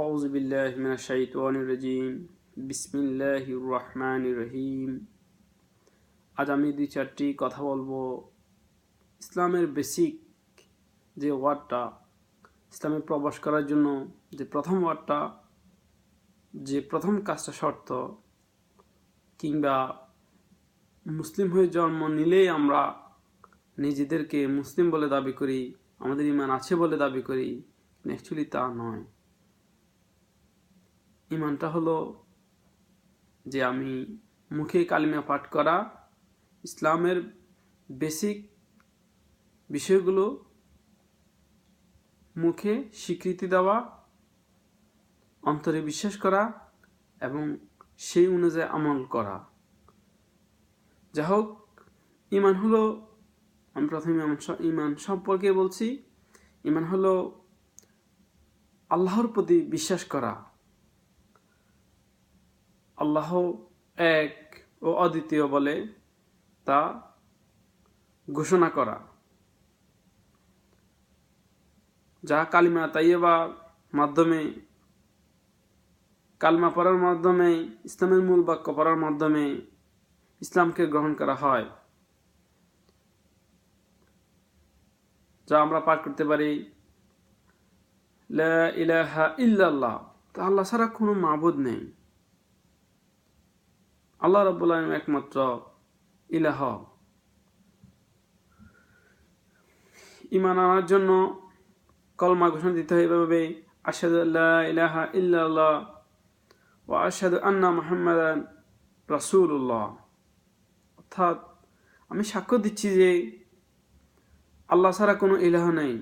أعوذ بالله من الشيطان الرجيم بسم الله الرحمن الرحيم আজ আমি দুই চারটি কথা বলবো ইসলামের বেসিক যে ওয়ার্ডটা ইসলামে প্রবেশ করার জন্য যে প্রথম ওয়ার্ডটা যে প্রথম কাজটা শর্ত কিংবা মুসলিম হয়ে জন্ম নিলেই আমরা নিজেদেরকে মুসলিম বলে দাবি করি আমাদের ইমান আছে বলে দাবি করি অ্যাকচুয়ালি তা নয় ইমানটা হলো যে আমি মুখে কালিমা পাঠ করা, ইসলামের বেসিক বিষয়গুলো মুখে স্বীকৃতি দেওয়া, অন্তরে বিশ্বাস করা এবং সেই অনুযায়ী আমল করা। যা হোক, ইমান হলো, আমি প্রথমে ইমান সম্পর্কে বলছি, ইমান হলো আল্লাহর প্রতি বিশ্বাস করা। আল্লাহ এক ও অদ্বিতীয় বলে তা ঘোষণা করা। যা কালিমা তাইয়েবা মাধ্যমে, কালমা পড়ার মাধ্যমে, ইসলামের মূল বাক্য পড়ার মাধ্যমে ইসলামকে গ্রহণ করা হয়। যা আমরা পাঠ করতে পারি ইলাহা ইল্লাল্লাহ। তা আল্লাহ ছাড়া কোনো মাবুদ নেই। আল্লাহ রব্বুল আলম একমাত্র ইলাহ। ইমান আনার জন্য কলমা ঘোষণা দিতে হয় এভাবে আশাদ আল্লাহ ইলাহা ও আশাদ আন্না মোহাম্মদ রাসুল্লাহ অর্থাৎ আমি সাক্ষ্য দিচ্ছি যে আল্লাহ ছাড়া কোনো ইলাহ নেই।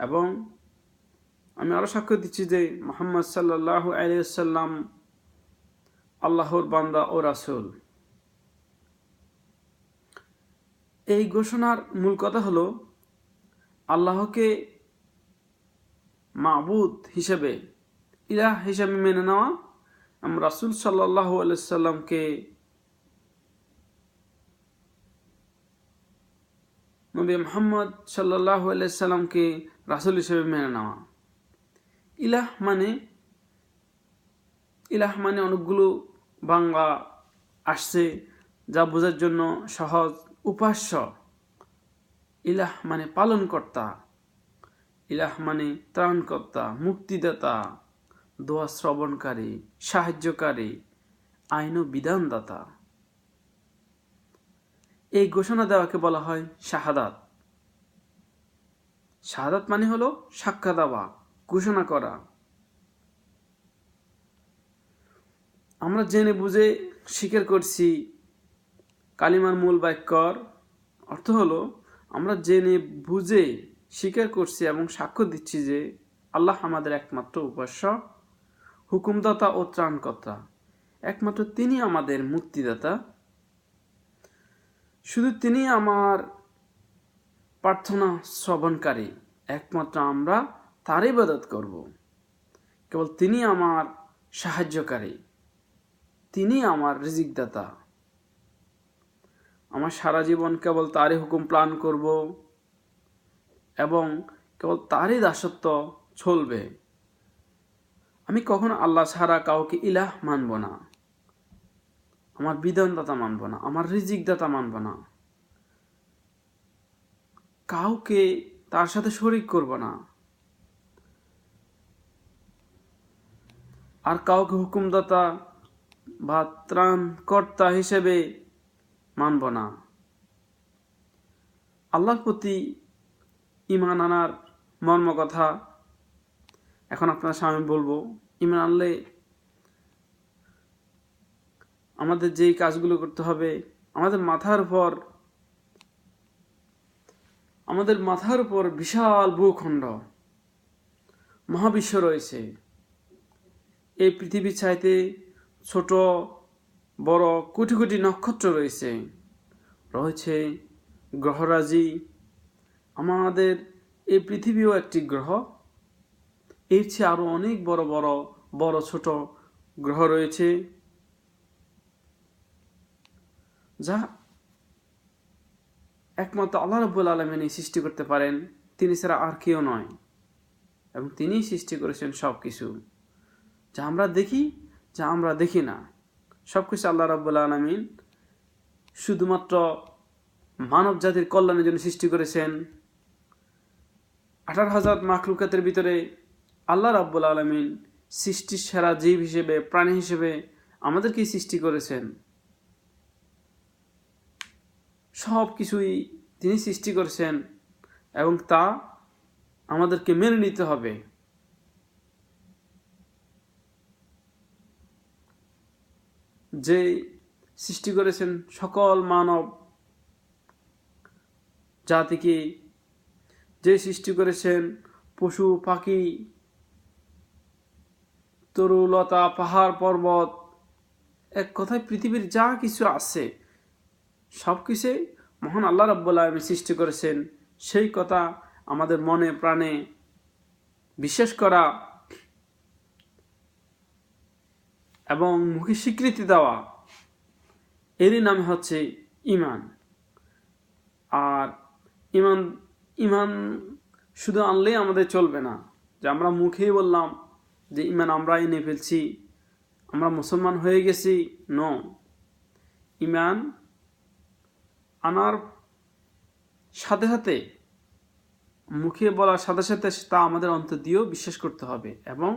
এবং আমি আরও সাক্ষ্য দিচ্ছি যে মোহাম্মদ সাল্লাহ আলিয়াল্লাম আল্লাহর বান্দা ও রাসুল। এই ঘোষণার মূল কথা হলো, আল্লাহকে মাবুদ হিসেবে, ইলাহ হিসেবে মেনে নেওয়া। এবং রাসুল সাল্লাহ আলাইসাল্লামকে নবী মোহাম্মদ সাল্লাহ আলাইসাল্লামকে রাসুল হিসেবে মেনে নেওয়া। ইলাহ মানে ইলাহ মানে অনেকগুলো বাংলা আসছে, যা বোঝার জন্য সহজ উপাস্য। ইলাহ মানে পালনকর্তা, ইলাহ মানে ত্রাণকর্তা, মুক্তিদাতা, দোয়া শ্রবণকারী, সাহায্যকারী, আইন ও বিধানদাতা। এই ঘোষণা দেওয়াকে বলা হয় শাহাদাত। শাহাদাত মানে হলো সাক্ষা দেওয়া ঘোষণা করা। আমরা জেনে বুঝে স্বীকার করছি কালিমার মূল বাক্যর অর্থ হলো, আমরা জেনে বুঝে স্বীকার করছি এবং সাক্ষ্য দিচ্ছি যে আল্লাহ আমাদের একমাত্র উপাস্য, হুকুমদাতা ও ত্রাণকর্তা। একমাত্র তিনি আমাদের মুক্তিদাতা। শুধু তিনি আমার প্রার্থনা শ্রবণকারী, একমাত্র আমরা তার ইবাদত করব। কেবল তিনি আমার সাহায্যকারী। তিনি আমার রিজিকদাতা। আমার সারা জীবন কেবল তারই হুকুম প্লান করব এবং কেবল তারই দাসত্ব চলবে। আমি কখনো আল্লাহ ছাড়া কাউকে ইলাহ মানব না। আমার বিধানদাতা মানব না, আমার রিজিকদাতা মানব না। কাউকে তার সাথে শরিক করব না। আর কাউকে হুকুমদাতা বা ত্রাণকর্তা হিসেবে মানব না। আল্লাহর প্রতি ইমান আনার মর্ম কথা এখন আপনার সামনে বলব। ইমান আনলে আমাদের যেই কাজগুলো করতে হবে, আমাদের মাথার উপর, আমাদের মাথার উপর বিশাল ভূখণ্ড, মহাবিশ্ব রয়েছে। এই পৃথিবীর চাইতে ছোট, বড়, কোটি কোটি নক্ষত্র রয়েছে। রয়েছে গ্রহরাজি। আমাদের এই পৃথিবীও একটি গ্রহ। এর চেয়ে আরও অনেক বড় বড় বড়, ছোট গ্রহ রয়েছে। যা একমাত্র আল্লাহ রব্বুল আলমিনী সৃষ্টি করতে পারেন। তিনি ছাড়া আর কেউ নয়। এবং তিনিই সৃষ্টি করেছেন সব কিছু যা আমরা দেখি যা আমরা দেখি না। সব কিছু আল্লাহ রাব্বুল আলমিন শুধুমাত্র মানব জাতির কল্যাণের জন্য সৃষ্টি করেছেন। আঠারো হাজার মাখলুকাতের ভিতরে আল্লাহ রাব্বুল আলমিন সৃষ্টির সেরা জীব হিসেবে, প্রাণী হিসেবে আমাদেরকেই সৃষ্টি করেছেন। সব কিছুই তিনি সৃষ্টি করেছেন এবং তা আমাদেরকে মেনে নিতে হবে। যে সৃষ্টি করেছেন সকল মানব জাতিকে, যে সৃষ্টি করেছেন পশু, পাখি তরুলতা পাহাড়, পর্বত, এক কথায় পৃথিবীর যা কিছু আছে, সব কিছুই মহান আল্লাহ রাব্বুল সৃষ্টি করেছেন। সেই কথা আমাদের মনে, প্রাণে বিশ্বাস করা এবং মুখে স্বীকৃতি দেওয়া, এরই নাম হচ্ছে ইমান আর ইমান ইমান শুধু আনলেই আমাদের চলবে না। যে আমরা মুখেই বললাম যে ইমান আমরা এনে ফেলছি, আমরা মুসলমান হয়ে গেছি ন ইমান আনার সাথে সাথে, মুখে বলার সাথে সাথে তা আমাদের অন্তর দিয়েও বিশ্বাস করতে হবে এবং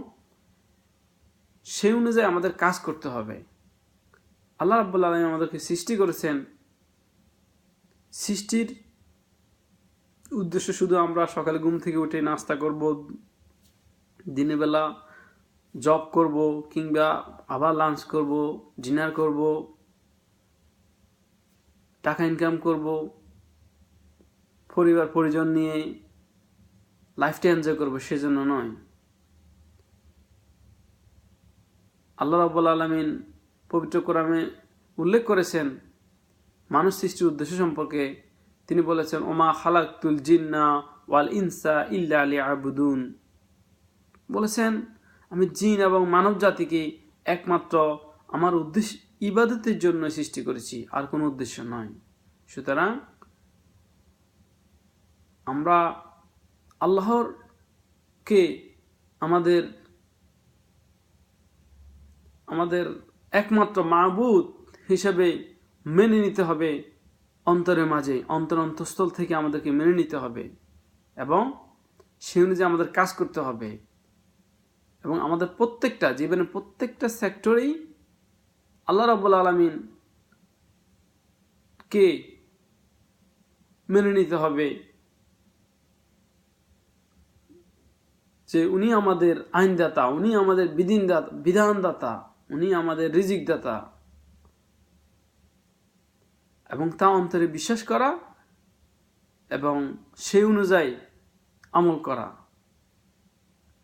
সেই অনুযায়ী আমাদের কাজ করতে হবে। আল্লাহ রাব্বুল আলম আমাদেরকে সৃষ্টি করেছেন। সৃষ্টির উদ্দেশ্য শুধু আমরা সকালে ঘুম থেকে উঠে নাস্তা করব, দিনের বেলা জব করব কিংবা আবার লাঞ্চ করব ডিনার করব, টাকা ইনকাম করব পরিবার পরিজন নিয়ে লাইফটা এনজয় করব, সেজন্য নয়। আল্লাহ রাবুল আলমিন পবিত্র কোরআমে উল্লেখ করেছেন মানুষ সৃষ্টির উদ্দেশ্য সম্পর্কে। তিনি বলেছেন, ওমা খালাকুল জিন্না ওয়াল ইনসা ইল্লা আলী আবুদুন বলেছেন, আমি জিন এবং মানব জাতিকে একমাত্র আমার উদ্দেশ্য, ইবাদতের জন্য সৃষ্টি করেছি, আর কোনো উদ্দেশ্য নয় সুতরাং আমরা আল্লাহর কে আমাদের আমাদের একমাত্র মাহবুদ হিসেবে মেনে নিতে হবে অন্তরের মাঝে, অন্তর অন্তঃস্থল থেকে আমাদেরকে মেনে নিতে হবে। এবং সে অনুযায়ী আমাদের কাজ করতে হবে। এবং আমাদের প্রত্যেকটা জীবনের প্রত্যেকটা সেক্টরেই আল্লাহ রাবুল আলমিন কে মেনে নিতে হবে যে উনি আমাদের আইনদাতা, উনি আমাদের বিধিনদাতা, বিধানদাতা। উনি আমাদের রিজিক দাতা এবং তা অন্তরে বিশ্বাস করা এবং সেই অনুযায়ী আমল করা।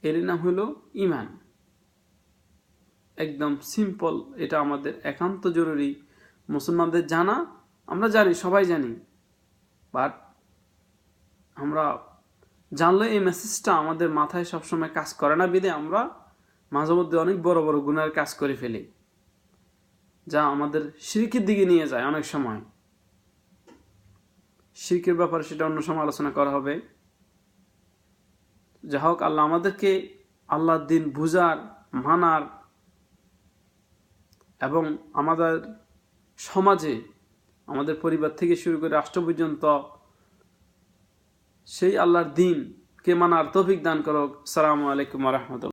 এর নাম হলো ইমান। একদম সিম্পল, এটা আমাদের একান্ত জরুরি। মুসলমানদের জানা, আমরা জানি, সবাই জানি। বাট আমরা জানলে এই মেসেজটা আমাদের মাথায় সবসময় কাজ করে না, বিদে আমরা মাঝে মধ্যে অনেক বড় বড় গুণার কাজ করে ফেলি, যা আমাদের শিরকের দিকে নিয়ে যায় অনেক সময়। শিরকের ব্যাপারে সেটা অন্য সময় আলোচনা করা হবে। যা হোক, আল্লাহ আমাদেরকে আল্লাহর দিন বুঝার, মানার এবং আমাদের সমাজে, আমাদের পরিবার থেকে শুরু করে রাষ্ট্র পর্যন্ত সেই আল্লাহর দিনকে মানার তৌফিক দান করো সালামু আলাইকুম রহমতুল্লাহ।